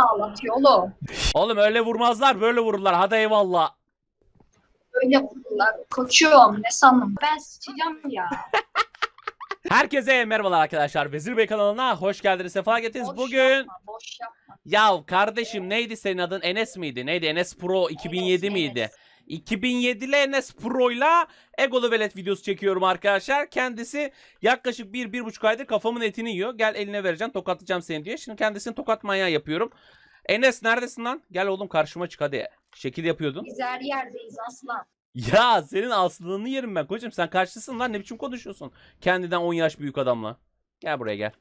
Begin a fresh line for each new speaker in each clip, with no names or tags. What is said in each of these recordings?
ağlatıyor oğlum.
Oğlum öyle vurmazlar böyle vururlar. Hadi eyvallah.
Öyle vururlar. Koçum ne sandın? Ben sıçacağım ya.
Herkese merhabalar arkadaşlar. Vezir Bey kanalına hoş geldiniz. Sefa getirdiniz.
Boş
Bugün
yapma, boş yapma.
ya kardeşim neydi senin adın? Enes miydi? Neydi? Enes Pro 2007
Enes,
miydi?
Enes.
2007 ile Enes Pro'yla Egolu Velet videosu çekiyorum arkadaşlar. Kendisi yaklaşık 1-1,5 aydır kafamın etini yiyor. Gel eline vereceğim tokatlayacağım seni diyor. Şimdi kendisini tokat manyağı yapıyorum. Enes neredesin lan? Gel oğlum karşıma çık hadi. Şekil yapıyordun.
Biz her yerdeyiz aslan.
Ya senin aslını yerim ben kocam. Sen karşısın lan ne biçim konuşuyorsun? Kendinden 10 yaş büyük adamla. Gel buraya gel.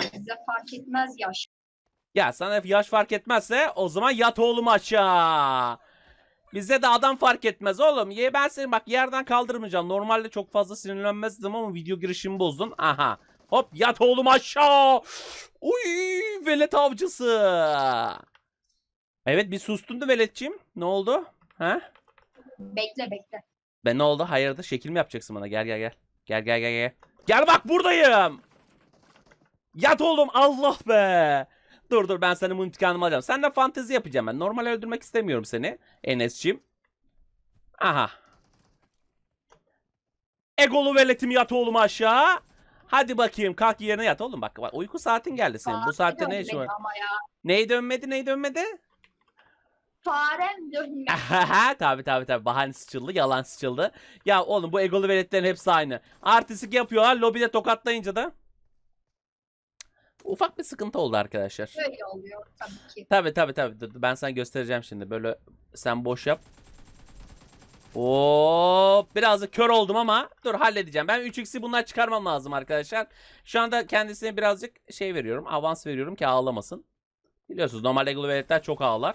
Bize fark etmez yaş.
Ya sana yaş fark etmezse o zaman yat oğlum aşağı. Bize de adam fark etmez oğlum. Ye ben seni bak yerden kaldırmayacağım. Normalde çok fazla sinirlenmezdim ama video girişimi bozdun. Aha. Hop yat oğlum aşağı. Uy velet avcısı. Evet bir sustun da veletçim. Ne oldu? Ha?
Bekle bekle.
Ben ne oldu? Hayırdır? Şekil mi yapacaksın bana? Gel gel gel. Gel gel gel gel. Gel bak buradayım. Yat oğlum Allah be. Dur dur ben senin bu intikamını alacağım. Senden fantezi yapacağım ben. Normal öldürmek istemiyorum seni. Enes'cim. Aha. Egolu veletim yat oğlum aşağı. Hadi bakayım kalk yerine yat oğlum bak. bak uyku saatin geldi senin. Bu
Fare
saatte ne işin var? Neyi dönmedi neyi dönmedi?
Farem dönmedi.
tabi tabi tabi bahane sıçıldı yalan sıçıldı. Ya oğlum bu egolu veletlerin hepsi aynı. Artistik yapıyorlar lobide tokatlayınca da. Ufak bir sıkıntı oldu arkadaşlar.
Böyle oluyor tabii ki.
Tabi tabi tabi dur, ben sana göstereceğim şimdi böyle sen boş yap. Oo, biraz da kör oldum ama dur halledeceğim. Ben 3x'i bundan çıkarmam lazım arkadaşlar. Şu anda kendisine birazcık şey veriyorum. Avans veriyorum ki ağlamasın. Biliyorsunuz normal egolu veletler çok ağlar.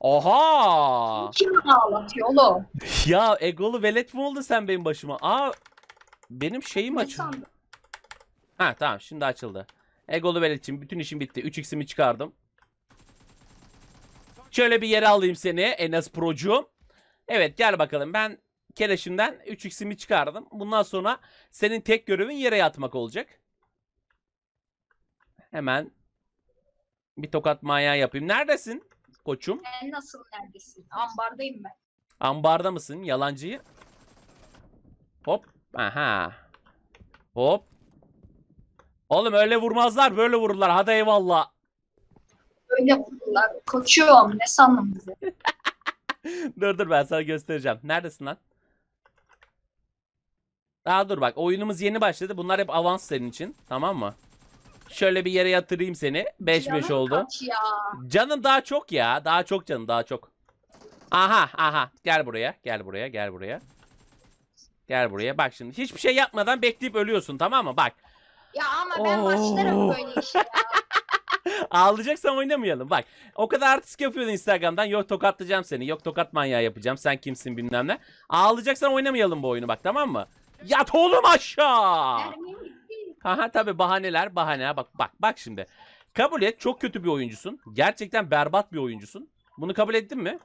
Oha!
Kim ağlatıyor oğlum?
Ya egolu velet mi oldu sen benim başıma? Aa benim şeyim açıldı. Ha tamam şimdi açıldı. Egolu veletçim bütün işim bitti. 3x'imi çıkardım. Şöyle bir yere alayım seni Enes Pro'cuğum. Evet gel bakalım ben keleşimden 3x'imi çıkardım. Bundan sonra senin tek görevin yere yatmak olacak. Hemen bir tokat manyağı yapayım. Neredesin koçum?
Sen nasıl neredesin? Ambardayım ben.
Ambarda mısın yalancıyı? Hop. Aha. Hop. Oğlum öyle vurmazlar böyle vururlar. Hadi eyvallah.
Öyle vururlar. Koçum ne sandın bizi?
dur dur ben sana göstereceğim. Neredesin lan? Daha dur bak oyunumuz yeni başladı. Bunlar hep avans senin için. Tamam mı? Şöyle bir yere yatırayım seni. 5-5
Canım
oldu.
kaç ya.
Canım daha çok ya. Daha çok canım daha çok. Aha aha. Gel buraya. Gel buraya. Gel buraya. Gel buraya. Bak şimdi. Hiçbir şey yapmadan bekleyip ölüyorsun tamam mı? Bak.
Ya ama ben
Oo.
başlarım böyle işe ya.
Ağlayacaksan oynamayalım. Bak. O kadar artist yapıyordun Instagram'dan. Yok tokatlayacağım seni. Yok tokat manyağı yapacağım. Sen kimsin bilmem ne. Ağlayacaksan oynamayalım bu oyunu bak tamam mı? Yat oğlum aşağı. Aha tabi bahaneler bahaneler bak bak bak şimdi. Kabul et çok kötü bir oyuncusun. Gerçekten berbat bir oyuncusun. Bunu kabul ettin mi?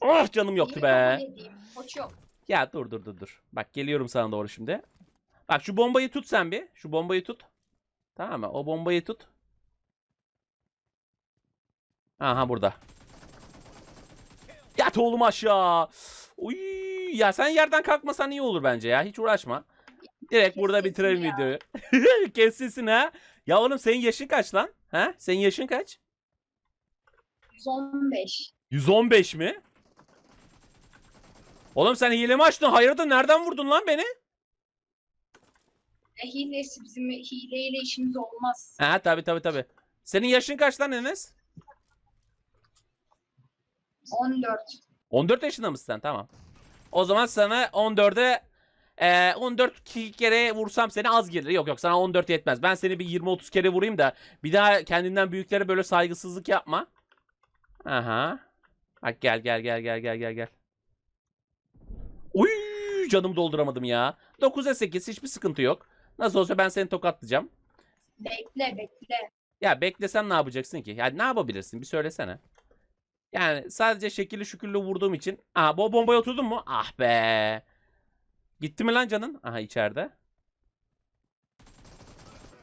Oh canım yoktu be.
edeyim. Koçum.
Ya dur dur dur dur. Bak geliyorum sana doğru şimdi. Bak şu bombayı tut sen bir. Şu bombayı tut. Tamam mı? O bombayı tut. Aha burada. Yat oğlum aşağı. Uy, ya sen yerden kalkmasan iyi olur bence ya. Hiç uğraşma. Direkt burada bitirelim
ya.
videoyu. Kesilsin ha. Ya oğlum senin yaşın kaç lan? Ha? Senin yaşın kaç?
115.
115 mi? Oğlum sen hile mi açtın? Hayırdır nereden vurdun lan beni?
E, hilesi bizim hileyle işimiz olmaz.
Ha tabi tabi tabi. Senin yaşın kaç lan Enes?
14.
14 yaşında mısın sen? Tamam. O zaman sana 14'e e, 14 ki- kere vursam seni az gelir. Yok yok sana 14 yetmez. Ben seni bir 20-30 kere vurayım da bir daha kendinden büyüklere böyle saygısızlık yapma. Aha. Bak gel gel gel gel gel gel gel. Uy canımı dolduramadım ya. 9'a 8 hiçbir sıkıntı yok. Nasıl olsa ben seni tokatlayacağım.
Bekle bekle.
Ya beklesen ne yapacaksın ki? Yani ne yapabilirsin? Bir söylesene. Yani sadece şekilli şükürlü vurduğum için. Aha bu bombaya oturdun mu? Ah be. Gitti mi lan canın? Aha içeride.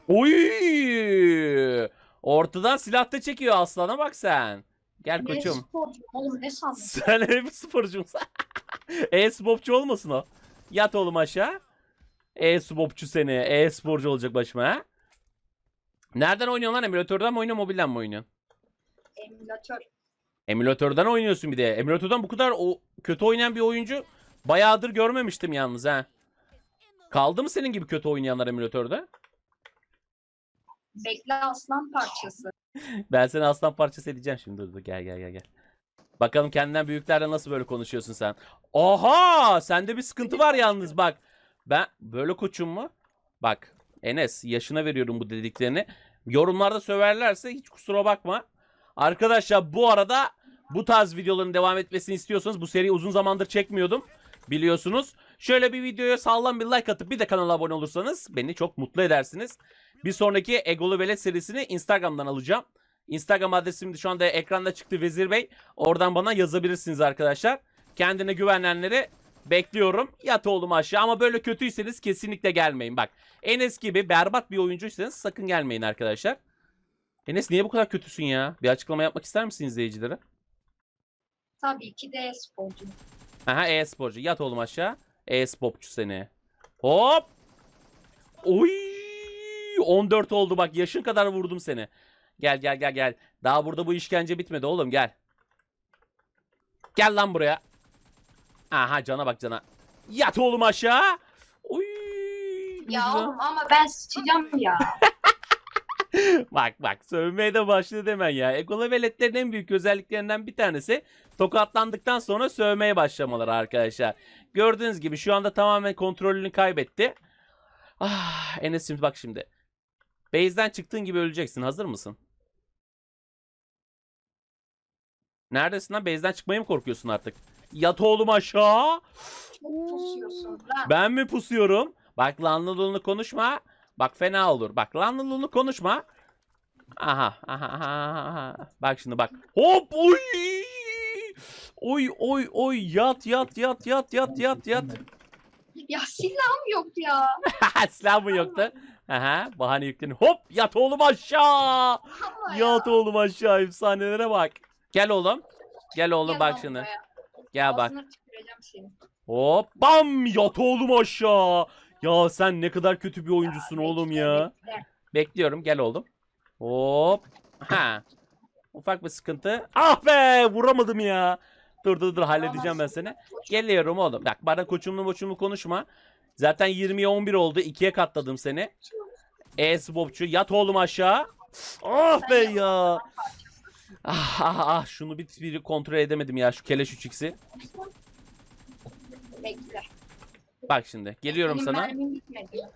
Oy! Ortadan silah da çekiyor aslana bak sen. Gel
Ne
koçum.
sporcu oğlum ne sandın?
Sen hep sporcu musun? E-sporcu olmasın o. Yat oğlum aşağı. E-sporcu seni. E-sporcu olacak başıma ha. Nereden oynuyorsun lan? Emülatörden mi oynuyorsun? Mobilden mi oynuyorsun?
Emülatör.
Emülatörden oynuyorsun bir de. Emülatörden bu kadar o kötü oynayan bir oyuncu bayağıdır görmemiştim yalnız ha. Kaldı mı senin gibi kötü oynayanlar emülatörde?
Bekle aslan parçası.
Ben seni aslan parçası edeceğim şimdi. Dur, dur, gel gel gel gel. Bakalım kendinden büyüklerle nasıl böyle konuşuyorsun sen. Oha! Sende bir sıkıntı var yalnız bak. Ben böyle koçum mu? Bak Enes yaşına veriyorum bu dediklerini. Yorumlarda söverlerse hiç kusura bakma. Arkadaşlar bu arada bu tarz videoların devam etmesini istiyorsanız bu seriyi uzun zamandır çekmiyordum. Biliyorsunuz. Şöyle bir videoya sağlam bir like atıp bir de kanala abone olursanız beni çok mutlu edersiniz. Bir sonraki Egolu Velet serisini Instagram'dan alacağım. Instagram adresim şu anda ekranda çıktı Vezir Bey. Oradan bana yazabilirsiniz arkadaşlar. Kendine güvenenleri bekliyorum. Yat oğlum aşağı ama böyle kötüyseniz kesinlikle gelmeyin. Bak Enes gibi berbat bir oyuncuysanız sakın gelmeyin arkadaşlar. Enes niye bu kadar kötüsün ya? Bir açıklama yapmak ister misin izleyicilere?
Tabii ki de sporcu.
Aha e-sporcu. Yat oğlum aşağı. E-sporcu seni. Hop. Oy. 14 oldu bak yaşın kadar vurdum seni. Gel gel gel gel. Daha burada bu işkence bitmedi oğlum gel. Gel lan buraya. Aha cana bak cana. Yat oğlum aşağı. Oy.
Ya oğlum ama ben sıçacağım ya.
bak bak sövmeye de başladı hemen ya. Ekola veletlerin en büyük özelliklerinden bir tanesi tokatlandıktan sonra sövmeye başlamaları arkadaşlar. Gördüğünüz gibi şu anda tamamen kontrolünü kaybetti. Ah Enes'im bak şimdi. Base'den çıktığın gibi öleceksin. Hazır mısın? Neredesin lan? Base'den çıkmaya mı korkuyorsun artık? Yat oğlum aşağı.
Çok pusuyorsun lan.
Ben mi pusuyorum? Bak lanlılığını konuşma. Bak fena olur. Bak lanlılığını konuşma. Aha, aha, aha, aha. Bak şimdi bak. Hop, oy! Oy, oy, oy. Yat, yat, yat, yat, yat, yat, yat.
Ya silahım yok ya.
Silah mı yoktu? Aha, bahane yüklenin. Hop, yat oğlum aşağı.
Ama ya.
Yat oğlum aşağı. Efsanelere bak. Gel oğlum. Gel oğlum
Gel
bak şimdi.
buraya.
Gel bak.
Ağzına tüküreceğim seni.
Hop, bam! Yat oğlum aşağı. Ya sen ne kadar kötü bir oyuncusun oğlum ya.
bekle.
Bekliyorum gel oğlum. Hop. Ha. Ufak bir sıkıntı. Ah be vuramadım ya. Dur dur dur halledeceğim ben seni. Geliyorum oğlum. Bak bana koçumlu moçumlu konuşma. Zaten 20'ye 11 oldu. 2'ye katladım seni. E-swapçu yat oğlum aşağı. Ah be ya. Ah, ah, ah. Şunu bir, bir kontrol edemedim ya şu keleş 3x'i.
Bekle.
Bak şimdi geliyorum
Benim
sana.
mermim bitmedi.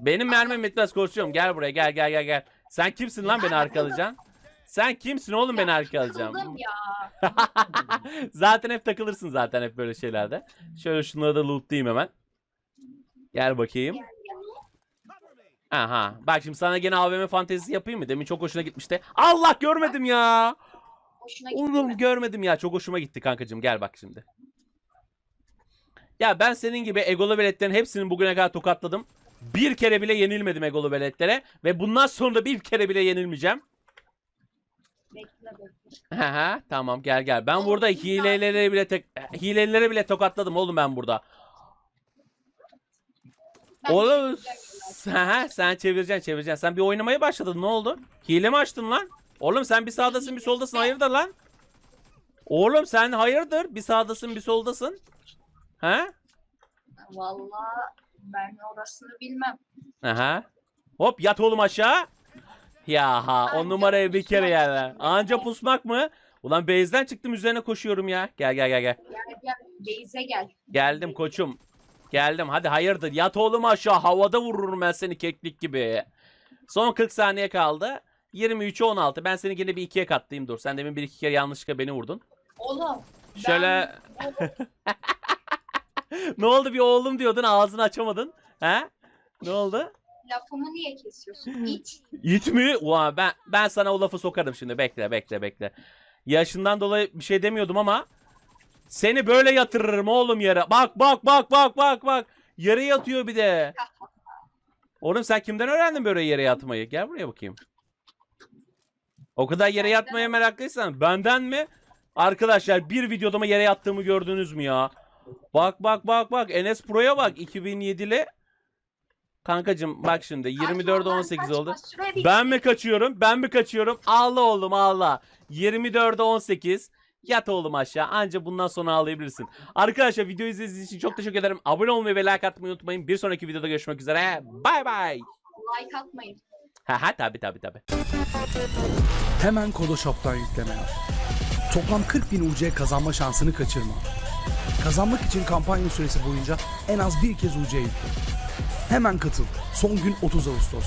Benim mermim bitmez koçum. Gel buraya gel gel gel gel. Sen kimsin lan beni arkalayacaksın? Sen kimsin oğlum beni arkalayacaksın?
Kıldım ya.
zaten hep takılırsın zaten hep böyle şeylerde. Şöyle şunları da lootlayayım hemen. Gel bakayım. Aha. Bak şimdi sana gene AVM fantezisi yapayım mı? Demin çok hoşuna gitmişti. Allah görmedim ya.
Hoşuna gitti
Oğlum
mi?
görmedim ya. Çok hoşuma gitti kankacığım. Gel bak şimdi. Ya ben senin gibi egolu veletlerin hepsini bugüne kadar tokatladım. Bir kere bile yenilmedim egolu veletlere. Ve bundan sonra da bir kere bile yenilmeyeceğim.
Bekle
tamam gel gel. Ben burada hilelere bile tek hilelere bile tokatladım oğlum ben burada.
Ben
Oğlum
çevireceğim
haha, sen çevireceksin çevireceksin. Sen bir oynamaya başladın ne oldu? Hile mi açtın lan? Oğlum sen bir sağdasın bir soldasın hayırdır lan? Oğlum sen hayırdır? Bir sağdasın bir soldasın. He?
Vallahi ben orasını bilmem.
Aha. Hop yat oğlum aşağı. Ya ha on
Anca
numaraya bir kere
pusmak.
yerler. Anca pusmak mı? Ulan base'den çıktım üzerine koşuyorum ya. Gel gel gel gel.
Gel gel. Beyze gel.
Geldim koçum. Geldim. Hadi hayırdır. Yat oğlum aşağı. Havada vururum ben seni keklik gibi. Son 40 saniye kaldı. 23'e 16. Ben seni yine bir ikiye katlayayım dur. Sen demin bir iki kere yanlışlıkla beni vurdun.
Oğlum.
Şöyle ne oldu bir oğlum diyordun ağzını açamadın. He? Ne oldu?
lafımı niye kesiyorsun? İt.
İt mi? Ulan ben ben sana o lafı sokarım şimdi. Bekle bekle bekle. Yaşından dolayı bir şey demiyordum ama seni böyle yatırırım oğlum yere. Bak bak bak bak bak bak. Yere yatıyor bir de. Oğlum sen kimden öğrendin böyle yere yatmayı? Gel buraya bakayım. O kadar yere yatmaya meraklıysan benden mi? Arkadaşlar bir videoda mı yere yattığımı gördünüz mü ya? Bak bak bak bak Enes Pro'ya bak 2007'li. Kankacım bak şimdi 24'e 18 oldu. Ben mi kaçıyorum? Ben mi kaçıyorum? Ağla oğlum ağla. 24'e 18. Yat oğlum aşağı. Anca bundan sonra ağlayabilirsin. Arkadaşlar video izlediğiniz için çok teşekkür ederim. Abone olmayı ve like atmayı unutmayın. Bir sonraki videoda görüşmek üzere. Bay bay.
Like atmayın.
Ha ha tabi tabi tabi.
Hemen Kodoshop'tan yükleme yap. Toplam 40 bin UC kazanma şansını kaçırma. Kazanmak için kampanya süresi boyunca en az bir kez UC yükle. Hemen katıl. Son gün 30 Ağustos.